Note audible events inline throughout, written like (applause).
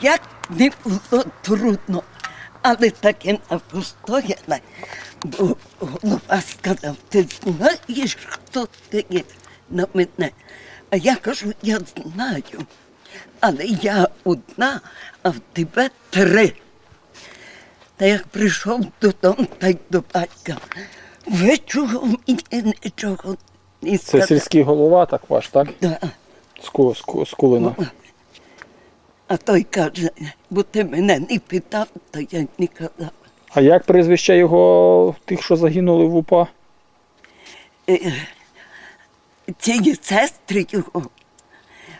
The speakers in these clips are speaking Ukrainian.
Як не було трудно, але таке напостояла, бо голова сказав, ти знаєш, хто ти є на мене. А я кажу, я знаю, але я одна, а в тебе три. Та як прийшов додому, та й до батька, ви чого мені нічого не Це сказали? сільський голова, так ваш, так? Да. З, Ку- з, з Кулина. А той каже, бо ти мене не питав, то я не казав. А як прізвище його тих, що загинули в УПА? Е, Цієї сестри його,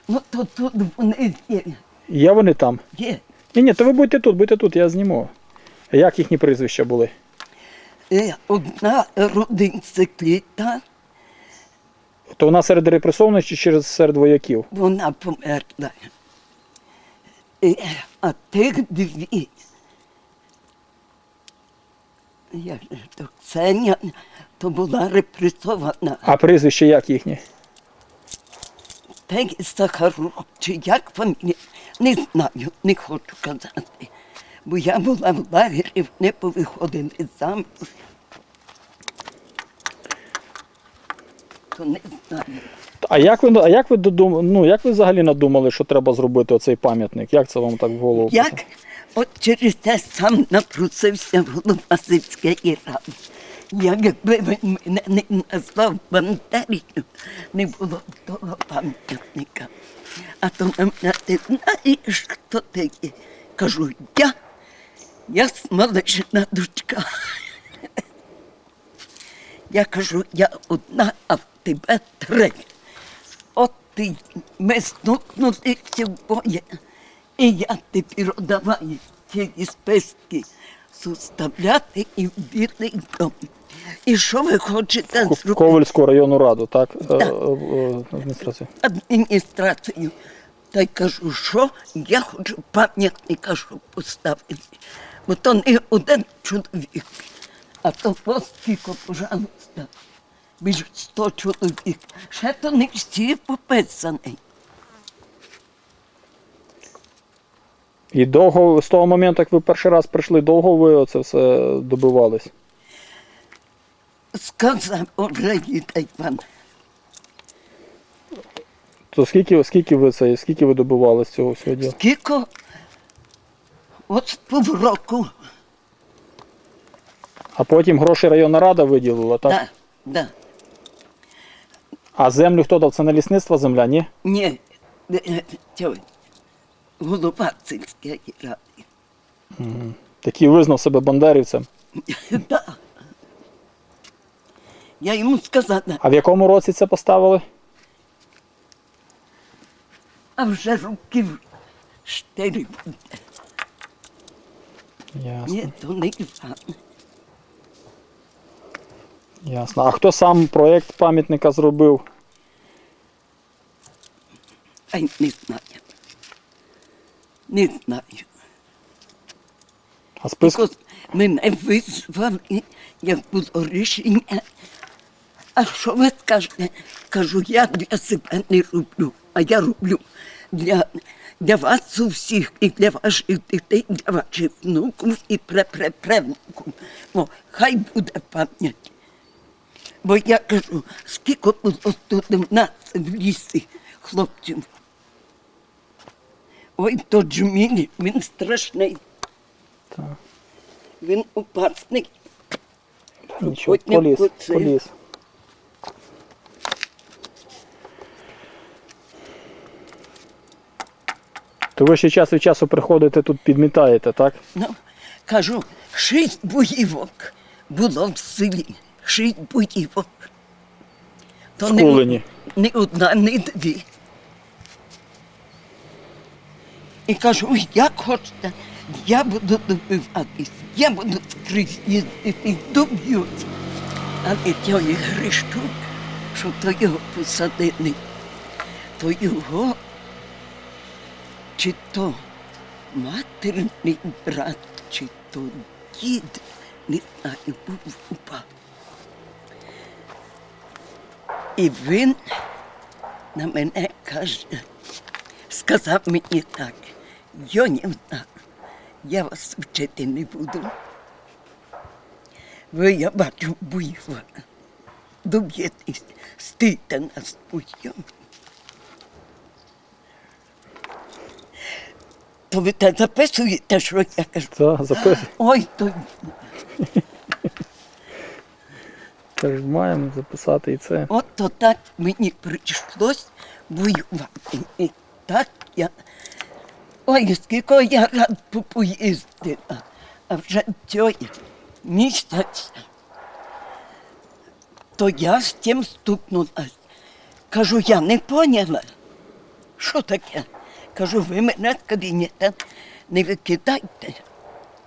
ну то тут вони є. Є вони там? є. Ні, ні, то ви будьте тут, будьте тут, я зніму. А як їхні прізвища були? Е, Одна родинцикліта, То вона серед репресованих чи через серед вояків? вона померла. Е, А тих дві. Я ж то Ксеня, то була репресована. А прізвище як їхні? Пегі Сахарук, чи як фамілія, не знаю, не хочу казати. Бо я була в лагері, вони повиходили замуж. То не знаю. А як ви, а як ви додум, ну, як ви взагалі надумали, що треба зробити оцей пам'ятник? Як це вам так в голову? Як от через те сам напросився голова сільської ради. Якби він мене не назвав Бандерію, не було б того пам'ятника. А то мене ти знаєш, хто ти є? Кажу, я, я смалишина дочка. Я кажу, я одна, а в тебе три. От ти ми стукнулися в боє. І я тепер давай ці списки составляти і в білий дом. І що ви хочете зробити? Ковальську районну раду, так? Е, Так. е, Адміністрацію. адміністрацію. Та й кажу, що я хочу пам'ятника, щоб поставити. Бо то не один чоловік, а то скільки, пожалуйста, більше сто чоловік. Ще то не всі пописані. І довго, з того моменту, як ви перший раз прийшли, довго ви оце все добивались? Сказав уже дітей пан. То скільки, скільки ви це, скільки ви добивались цього всього діла? Скільки? От півроку. А потім гроші районна рада виділила, так? Да, да. А землю хто дав? Це на лісництво земля, ні? Ні, голова сільської ради. Такий визнав себе бандерівцем. (laughs) Да. Я йому сказала, А в якому році це поставили? а вже років чотири буде. Ясно. Ні, то не Іван. Ясно. А хто сам проєкт пам'ятника зробив? Ай, не знаю. Не знаю. А список? Тільки мене визвали, як було рішення. А що ви скажете? Кажу, я для себе не роблю, а я роблю для, для вас усіх, і для ваших дітей, для ваших внуків і препрепревнуків. О, хай буде пам'ять. Бо я кажу, скільки було тут в нас в лісі хлопців. Ой, то Джміль, він страшний. Так. Він опасний. Нічого, поліз, поліз. То ви ще час від часу приходите тут підмітаєте, так? Ну, кажу, шість боївок було в селі. Шість боївок. То Кулині. Не одна, не дві. І кажу, як хочете, я буду добиватись, я буду скрізь їздити, доб'ють. Але той Грищук, що то його посадили, то його чи то матерний брат, чи то дід, не знаю, був упав. І він на мене каже, сказав мені так, Йонівна, я вас вчити не буду. Ви, я бачу, буйва. Доб'єтесь, стійте нас путем. То ви те записуєте, що я кажу? Та, записуй. Ой, то (laughs) Кажуть, маємо записати і це. от то так мені прийшлось воювати. І так я. Ой, скільки я рад по- поїздила. А вже цього місяця. То я з тим стукнулась. Кажу, я не поняла. Що таке? Кажу, ви мене з кабінета не викидайте.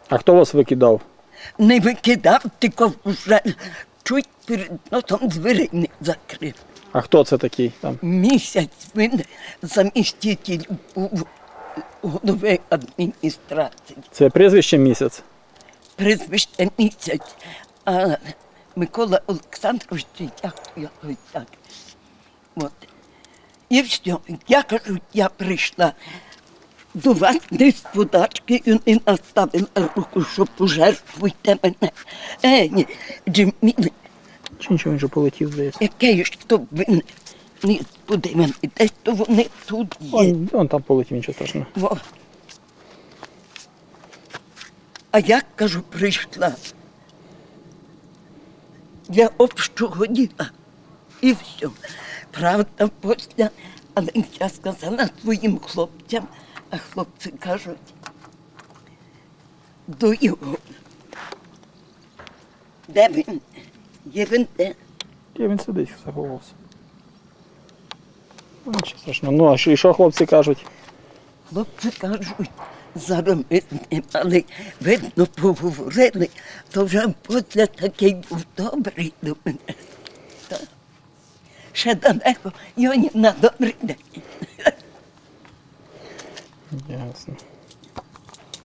А хто вас викидав? Не викидав, тільки вже чуть перед носом двері не закрив. А хто це такий там? Місяць він заміститель був голови адміністрації. Це прізвище місяць. Прізвище місяць. А Микола Олександрович, як якось так. От. І все. Я кажу, я прийшла до вас не з подачки і не наставила руку, що пожертвуйте мене. Е, ні, Джиммі, Чи нічого він вже полетів, здається. яке ж то ви не туди подивимо, десь то вони тут є. Он, он там полетів, нічого страшного. Во. А я, кажу, прийшла для общого діла. І все. Правда, після, але я сказала своїм хлопцям, а хлопці кажуть, до його. Де він? Є він де? Він сидить, заховався. Ну, Нічого страшного. Ну, а що, і що хлопці кажуть? Хлопці кажуть, зараз ми але видно, поговорили, то вже після такий був добрий до мене. Та. Ще далеко, Йоніна, добрий день. Ясно.